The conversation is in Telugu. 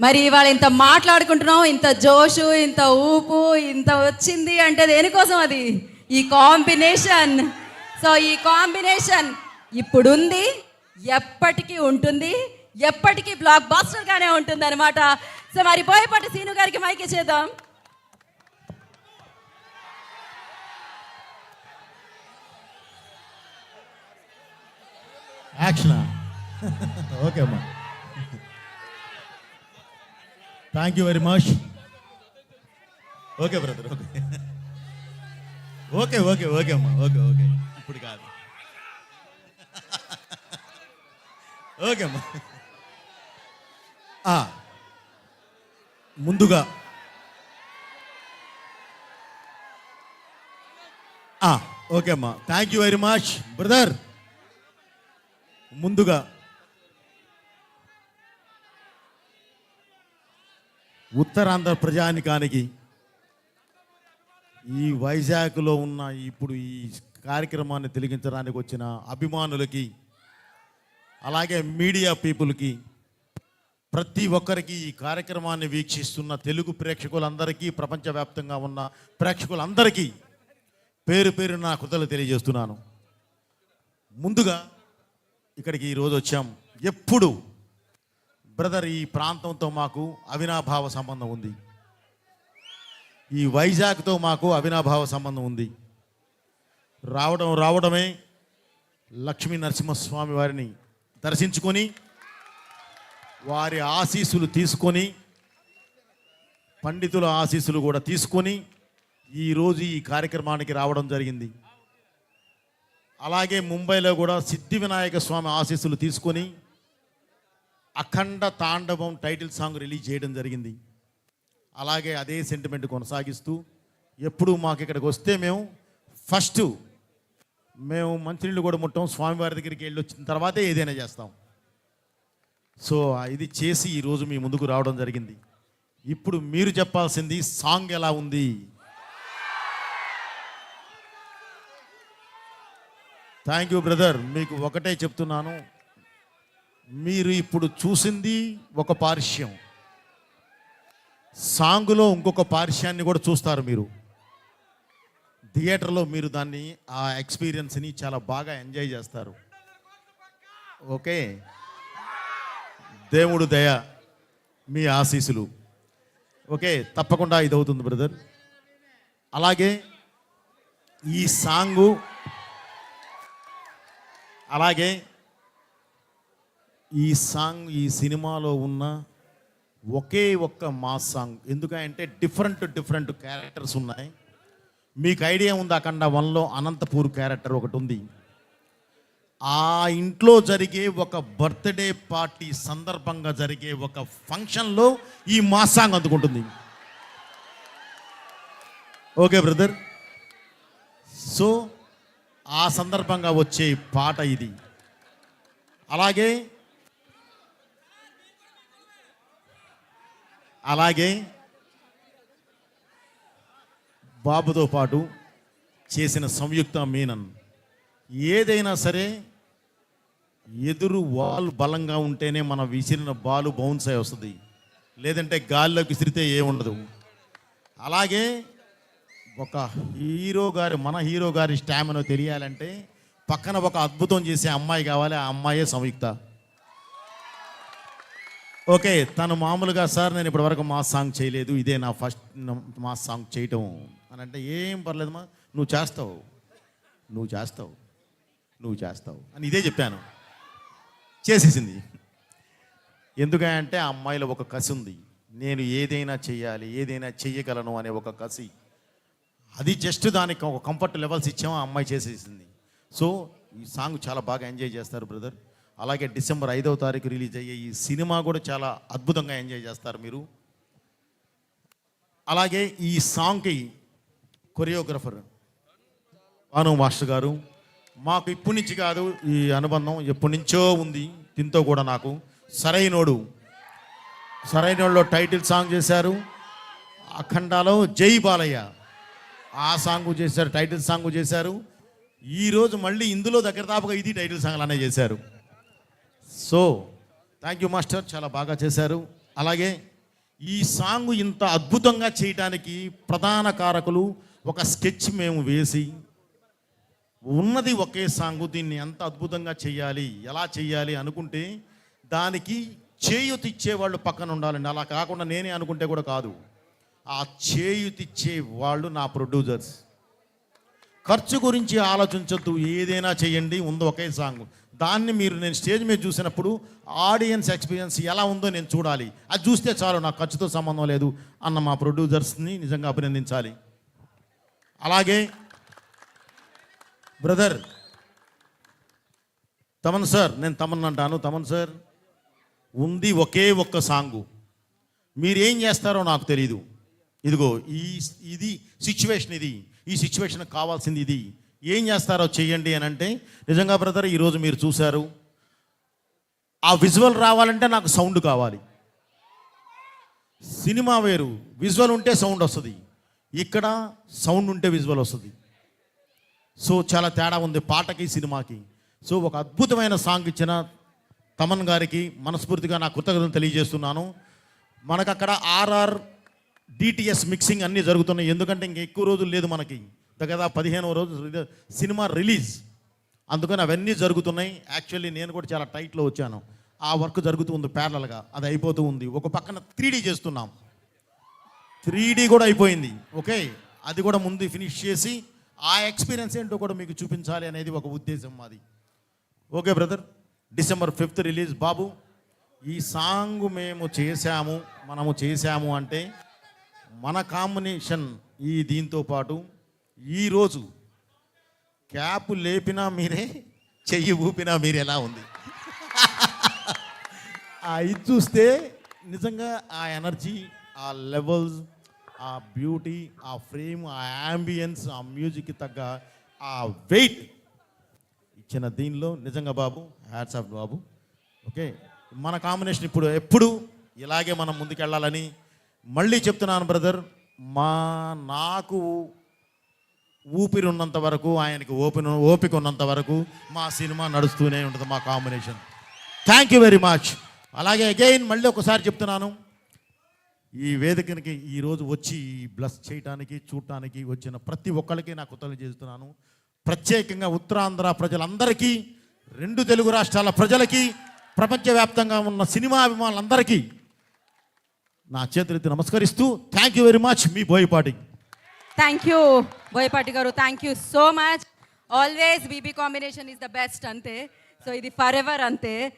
మరి ఇవాళ ఇంత మాట్లాడుకుంటున్నాం ఇంత జోషు ఇంత ఊపు ఇంత వచ్చింది అంటే దేనికోసం అది? ఈ కాంబినేషన్. సో ఈ కాంబినేషన్ ఇప్పుడుంది ఎప్పటికీ ఉంటుంది ఎప్పటికీ బ్లాక్ బాస్టర్గానే ఉంటుంది అనమాట సో మరి బోయపాటి సీను గారికి మైకి చేద్దాం యాక్షన్. ఓకే అమ్మా. Thank you very much okay brother okay okay okay okay అమ్మా ఓకే ఓకే ఇప్పుడు కాదు. ఓకే అమ్మా. ఆ, ముందుగా ఆ, ఓకే అమ్మా. Thank you very much brother ముందుగా ఉత్తరాంధ్ర ప్రజానికానికి ఈ వైజాగ్లో ఉన్న ఇప్పుడు ఈ కార్యక్రమాన్ని తెలిగించడానికి వచ్చిన అభిమానులకి అలాగే మీడియా పీపుల్కి ప్రతి ఒక్కరికి ఈ కార్యక్రమాన్ని వీక్షిస్తున్న తెలుగు ప్రేక్షకులందరికీ ప్రపంచవ్యాప్తంగా ఉన్న ప్రేక్షకులందరికీ పేరు పేరు నా కృతలు తెలియజేస్తున్నాను. ముందుగా ఇక్కడికి ఈరోజు వచ్చాం. ఎప్పుడు బ్రదర్ ఈ ప్రాంతంతో మాకు అవినాభావ సంబంధం ఉంది. ఈ వైజాగ్తో మాకు అవినాభావ సంబంధం ఉంది. రావడం రావడమే లక్ష్మీ నరసింహస్వామి వారిని దర్శించుకొని వారి ఆశీస్సులు తీసుకొని పండితుల ఆశీస్సులు కూడా తీసుకొని ఈరోజు ఈ కార్యక్రమానికి రావడం జరిగింది. అలాగే ముంబైలో కూడా సిద్ధి వినాయక స్వామి ఆశీస్సులు తీసుకొని అఖండ తాండవం టైటిల్ సాంగ్ రిలీజ్ చేయడం జరిగింది. అలాగే అదే సెంటిమెంట్ కొనసాగిస్తూ ఎప్పుడు మాకు ఇక్కడికి వస్తే మేము ఫస్ట్ మేము మంచినీళ్ళు కూడా ముట్టాం స్వామివారి దగ్గరికి వెళ్ళి వచ్చిన తర్వాతే ఏదైనా చేస్తాం. సో ఇది చేసి ఈరోజు మీ ముందుకు రావడం జరిగింది. ఇప్పుడు మీరు చెప్పాల్సింది సాంగ్ ఎలా ఉంది? థ్యాంక్ యూ బ్రదర్ మీకు ఒకటే చెప్తున్నాను. మీరు ఇప్పుడు చూసింది ఒక పార్శ్యం. సాంగులో ఇంకొక పార్శ్యాన్ని కూడా చూస్తారు మీరు. థియేటర్లో మీరు దాన్ని ఆ ఎక్స్పీరియన్స్ని చాలా బాగా ఎంజాయ్ చేస్తారు. ఓకే? దేవుడు దయ మీ ఆశీస్సులు. ఓకే? తప్పకుండా ఇది అవుతుంది బ్రదర్. అలాగే ఈ సాంగు అలాగే ఈ సాంగ్ ఈ సినిమాలో ఉన్న ఒకే ఒక్క మా సాంగ్. ఎందుకంటే డిఫరెంట్ డిఫరెంట్ క్యారెక్టర్స్ ఉన్నాయి. మీకు ఐడియా ఉంది? అఖండ వన్లో అనంతపూర్ క్యారెక్టర్ ఒకటి ఉంది. ఆ ఇంట్లో జరిగే ఒక బర్త్డే పార్టీ సందర్భంగా జరిగే ఒక ఫంక్షన్లో ఈ మా సాంగ్ అందుకుంటుంది. Okay brother? సో ఆ సందర్భంగా వచ్చే పాట ఇది. అలాగే అలాగే బాబుతో పాటు చేసిన సంయుక్త మీనన్. ఏదైనా సరే ఎదురు వాల్ బలంగా ఉంటేనే మన విసిరిన బాలు బౌన్స్ అయి వస్తుంది. లేదంటే గాల్లోకి విసిరితే ఏముండదు అలాగే ఒక హీరో గారి మన హీరో గారి స్టామినో తెలియాలంటే పక్కన ఒక అద్భుతం చేసే అమ్మాయి కావాలి. ఆ అమ్మాయే సంయుక్త. ఓకే తను మామూలుగా సార్ నేను ఇప్పటివరకు మా సాంగ్ చేయలేదు. ఇదే నా ఫస్ట్ మా సాంగ్ చేయటం. అని అంటే ఏం పర్లేదమ్మా నువ్వు చేస్తావు. నువ్వు చేస్తావు. నువ్వు చేస్తావు. అని ఇదే చెప్పాను. చేసేసింది. ఎందుకంటే ఆ అమ్మాయిలో ఒక కసి ఉంది. నేను ఏదైనా చేయాలి ఏదైనా చెయ్యగలను అనే ఒక కసి. అది జస్ట్ దానికి ఒక కంఫర్ట్ లెవెల్స్ ఇచ్చాము ఆ అమ్మాయి చేసేసింది. సో ఈ సాంగ్ చాలా బాగా ఎంజాయ్ చేస్తారు బ్రదర్. అలాగే డిసెంబర్ ఐదవ తారీఖు రిలీజ్ అయ్యే ఈ సినిమా కూడా చాలా అద్భుతంగా ఎంజాయ్ చేస్తారు మీరు. అలాగే ఈ సాంగ్కి కొరియోగ్రఫర్ భాను మాస్టర్ గారు మాకు ఇప్పటి నుంచి కాదు ఈ అనుబంధం ఎప్పటి నుంచో ఉంది దీంతో కూడా నాకు సరైనోడు సరైనోడులో టైటిల్ సాంగ్ చేశారు. అఖండాలో జై బాలయ్య ఆ సాంగ్ చేశారు టైటిల్ సాంగ్ చేశారు. ఈరోజు మళ్ళీ ఇందులో దగ్గర దాపుగా ఇది టైటిల్ సాంగ్లు అనే చేశారు. సో థ్యాంక్ యూ మాస్టర్ చాలా బాగా చేశారు. అలాగే ఈ సాంగ్ ఇంత అద్భుతంగా చేయడానికి ప్రధాన కారకులు ఒక స్కెచ్ మేము వేసి ఉన్నది ఒకే సాంగ్ దీన్ని ఎంత అద్భుతంగా చేయాలి ఎలా చేయాలి అనుకుంటే దానికి చేయుతిచ్చే వాళ్ళు పక్కన ఉండాలండి. అలా కాకుండా నేనే అనుకుంటే కూడా కాదు. ఆ చేయుతిచ్చే వాళ్ళు నా ప్రొడ్యూసర్స్ ఖర్చు గురించి ఆలోచించొద్దు ఏదైనా చేయండి ఉందో ఒకే సాంగ్. దాన్ని మీరు నేను స్టేజ్ మీద చూసినప్పుడు ఆడియన్స్ ఎక్స్పీరియన్స్ ఎలా ఉందో నేను చూడాలి. అది చూస్తే చాలు నాకు ఖర్చుతో సంబంధం లేదు అన్న మా ప్రొడ్యూసర్స్ని నిజంగా అభినందించాలి. అలాగే బ్రదర్ తమన్ సార్ నేను తమన్ అంటాను తమన్ సార్ ఉంది ఒకే ఒక్క సాంగు. మీరేం చేస్తారో నాకు తెలీదు. ఇదిగో ఈ ఇది సిచ్యువేషన్ ఇది. ఈ సిచ్యువేషన్ కావాల్సింది ఇది. ఏం చేస్తారో చేయండి అని అంటే నిజంగా బ్రదర్ ఈరోజు మీరు చూశారు. ఆ విజువల్ రావాలంటే నాకు సౌండ్ కావాలి. సినిమా వేరు విజువల్ ఉంటే సౌండ్ వస్తుంది. ఇక్కడ సౌండ్ ఉంటే విజువల్ వస్తుంది. సో చాలా తేడా ఉంది పాటకి సినిమాకి. సో ఒక అద్భుతమైన సాంగ్ ఇచ్చిన తమన్ గారికి మనస్ఫూర్తిగా నా కృతజ్ఞతలు తెలియజేస్తున్నాను. మనకు అక్కడ ఆర్ఆర్ డిటిఎస్ మిక్సింగ్ అన్నీ జరుగుతున్నాయి. ఎందుకంటే ఇంక ఎక్కువ రోజులు లేదు మనకి. దగ్గర పదిహేనవ రోజు సినిమా రిలీజ్. అందుకని అవన్నీ జరుగుతున్నాయి. యాక్చువల్లీ నేను కూడా చాలా టైట్లో వచ్చాను. ఆ వర్క్ జరుగుతూ ఉంది ప్యారలల్గా. అది అయిపోతూ ఉంది. ఒక పక్కన త్రీ చేస్తున్నాం. త్రీ కూడా అయిపోయింది. ఓకే? అది కూడా ముందు ఫినిష్ చేసి ఆ ఎక్స్పీరియన్స్ ఏంటో కూడా మీకు చూపించాలి అనేది ఒక ఉద్దేశం మాది. Okay brother? December fifth release బాబు. ఈ సాంగ్ మేము చేశాము మనము చేశాము అంటే మన కాంబినేషన్ ఈ దీంతో పాటు ఈరోజు క్యాప్ లేపినా మీరే చెయ్యి ఊపినా మీరే ఎలా ఉంది? ఆ ఇది చూస్తే నిజంగా ఆ ఎనర్జీ ఆ లెవెల్స్ ఆ బ్యూటీ ఆ ఫ్రేమ్ ఆ యాంబియన్స్ ఆ మ్యూజిక్కి తగ్గ ఆ వెయిట్ ఇచ్చిన దీనిలో నిజంగా బాబు హ్యాట్స్ ఆఫ్ బాబు. ఓకే మన కాంబినేషన్ ఇప్పుడు ఎప్పుడు ఇలాగే మనం ముందుకెళ్ళాలని మళ్ళీ చెప్తున్నాను బ్రదర్. మా నాకు ఊపిరి ఉన్నంత వరకు ఆయనకి ఓపిన ఓపిక ఉన్నంత వరకు మా సినిమా నడుస్తూనే ఉంటుంది మా combination. Thank you very much అలాగే అగైన్ మళ్ళీ ఒకసారి చెప్తున్నాను. ఈ వేదికనికి ఈరోజు వచ్చి బ్లస్ చేయటానికి చూడటానికి వచ్చిన ప్రతి ఒక్కరికి నా కృతజ్ఞత చేస్తున్నాను ప్రత్యేకంగా ఉత్తరాంధ్ర ప్రజలందరికీ రెండు తెలుగు రాష్ట్రాల ప్రజలకి ప్రపంచవ్యాప్తంగా ఉన్న సినిమా అభిమానులందరికీ నా చేతులెత్తి నమస్కరిస్తూ thank you very much me Boyapati. Thank you Boyapati garu. Thank you so much always BB combination is the best అంతే. సో ఇది ఫర్ ఎవర్ అంతే.